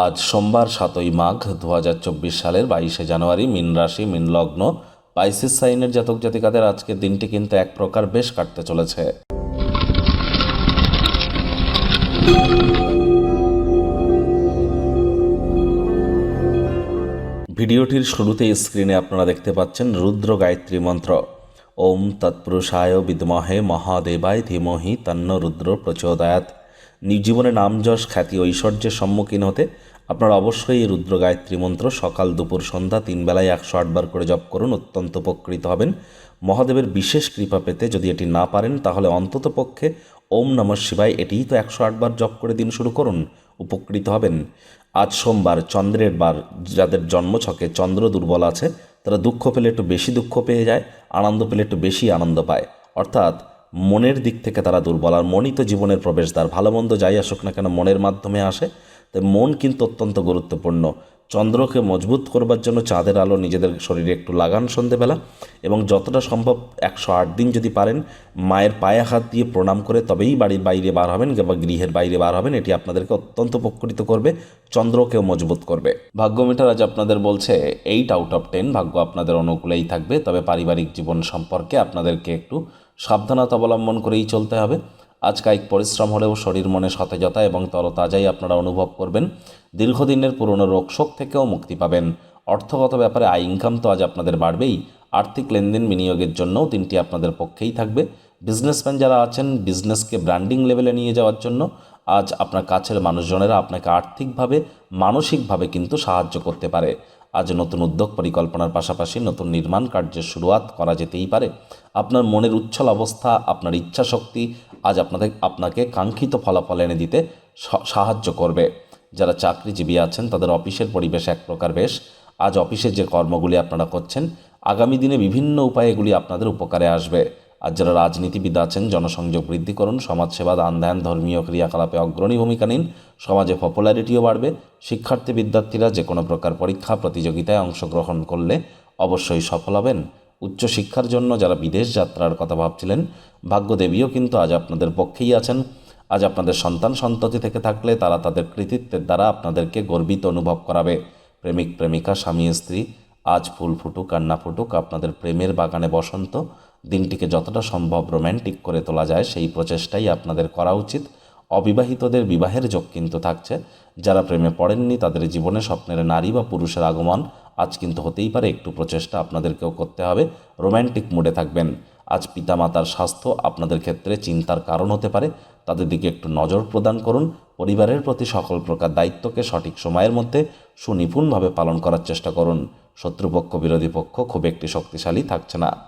আজ সোমবার সাতই মাঘ দু হাজার চব্বিশ সালের বাইশে জানুয়ারি মিন রাশি, মিন লগ্ন, পাইসিস সাইনের জাতক জাতিকাদের আজকের দিনটি কিন্তু এক প্রকার বেশ কাটতে চলেছে। ভিডিওটির শুরুতে স্ক্রিনে আপনারা দেখতে পাচ্ছেন রুদ্র গায়ত্রী মন্ত্র। ওম তৎপুরুষায় বিদ্মহে মহাদেবায় ধীমহি তন্ন রুদ্র প্রচোদয়াত জীবনে নাম যশ খ্যাতি ঐশ্বর্যের সম্মুখীন হতে আপনারা অবশ্যই এই রুদ্র গায়ত্রী মন্ত্র সকাল দুপুর সন্ধ্যা তিন বেলায় একশো আটবার করে জপ করুন, অত্যন্ত উপকৃত হবেন। মহাদেবের বিশেষ কৃপা পেতে যদি এটি না পারেন, তাহলে অন্তত পক্ষে ওম নমঃ শিবায় এটিই তো একশো আটবার জপ করে দিন শুরু করুন, উপকৃত হবেন। আজ সোমবার, চন্দ্রের বার, যাদের জন্মছকে চন্দ্র দুর্বল আছে, তারা দুঃখ পেলে একটু বেশি দুঃখ পেয়ে যায়, আনন্দ পেলে একটু বেশি আনন্দ পায়। অর্থাৎ মনের দিক থেকে তারা দুর্বল। আর মনই তো জীবনের প্রবেশদ্বার। ভালো মন্দ যাই আসুক না কেন, মনের মাধ্যমে আসে। তাই মন কিন্তু অত্যন্ত গুরুত্বপূর্ণ। চন্দ্রকে মজবুত করবার জন্য চাঁদের আলো নিজেদের শরীরে একটু লাগান সন্ধেবেলা। এবং যতটা সম্ভব একশো আট দিন যদি পারেন, মায়ের পায়ে হাত দিয়ে প্রণাম করে তবেই বাড়ির বাইরে বার হবেন বা গৃহের বাইরে বার হবেন, এটি আপনাদেরকে অত্যন্ত উপকৃত করবে। চন্দ্রকেও মজবুত করবে। ভাগ্য মিটার আজ আপনাদের বলছে, এইট আউট অফ টেন ভাগ্য আপনাদের অনুকূলেই থাকবে। তবে পারিবারিক জীবন সম্পর্কে আপনাদেরকে একটু সাবধানতা অবলম্বন করেই চলতে হবে। আজ কায়িক পরিশ্রম হলেও শরীর মনে সতেজতা এবং তরতাজাই আপনারা অনুভব করবেন। দীর্ঘদিনের পুরনো রোগশোক থেকেও মুক্তি পাবেন। অর্থগত ব্যাপারে আয় ইনকাম তো আজ আপনাদের বাড়বেই। আর্থিক লেনদেন বিনিয়োগের জন্যও দিনটি আপনাদের পক্ষেই থাকবে। বিজনেসম্যান যারা আছেন বিজনেসকে ব্র্যান্ডিং লেভেলে নিয়ে যাওয়ার জন্য আজ আপনার কাছের মানুষজনেরা আপনাকে আর্থিকভাবে, মানসিকভাবে কিন্তু সাহায্য করতে পারে। আজ নতুন উদ্যোগ পরিকল্পনার পাশাপাশি নতুন নির্মাণ কার্যের শুরুয়াত করা যেতেই পারে। আপনার মনের উচ্ছল অবস্থা, আপনার ইচ্ছা শক্তি আজ আপনাদের, আপনাকে কাঙ্ক্ষিত ফলাফল এনে দিতে সাহায্য করবে। যারা চাকরিজীবী আছেন, তাদের অফিসের পরিবেশ এক প্রকার বেশ। আজ অফিসে যে কর্মগুলি আপনারা করছেন, আগামী দিনে বিভিন্ন উপায়ে এগুলি আপনাদের উপকারে আসবে। আর যারা রাজনীতিবিদ আছেন, জনসংযোগ বৃদ্ধি করুন, সমাজসেবা, দান, ধ্যান, ধর্মীয় ক্রিয়াকলাপে অগ্রণী ভূমিকা নিন, সমাজে পপুলারিটিও বাড়বে, শিক্ষার্থী, বিদ্যার্থীরা যে কোনো প্রকার পরীক্ষা, প্রতিযোগিতায় অংশগ্রহণ করলে অবশ্যই সফল হবেন। উচ্চশিক্ষার জন্য যারা বিদেশ যাত্রার কথা ভাবছিলেন, ভাগ্যদেবীও কিন্তু আজ আপনাদের পক্ষেই আছেন। আজ আপনাদের সন্তান সন্ততি থেকে থাকলে তারা তাদের কৃতিত্বের দ্বারা আপনাদেরকে গর্বিত অনুভব করাবে। প্রেমিক, প্রেমিকা, স্বামী, স্ত্রী, আজ ফুল ফুটুক আর না ফুটুক, আপনাদের প্রেমের বাগানে বসন্ত দিনটিকে যতটা সম্ভব রোম্যান্টিক করে তোলা যায়, সেই প্রচেষ্টাই আপনাদের করা উচিত। অবিবাহিতদের বিবাহের যোগ কিন্তু থাকছে। যারা প্রেমে পড়েননি, তাদের জীবনে স্বপ্নের নারী বা পুরুষের আগমন আজ কিন্তু হতেই পারে। একটু প্রচেষ্টা আপনাদেরকেও করতে হবে। রোম্যান্টিক মুডে থাকবেন। আজ পিতামাতার স্বাস্থ্য আপনাদের ক্ষেত্রে চিন্তার কারণ হতে পারে। তাদের দিকে একটু নজর প্রদান করুন। পরিবারের প্রতি সকল প্রকার দায়িত্বকে সঠিক সময়ের মধ্যে সুনিপুণভাবে পালন করার চেষ্টা করুন। শত্রুপক্ষ, বিরোধী পক্ষ খুব একটি শক্তিশালী থাকছে না।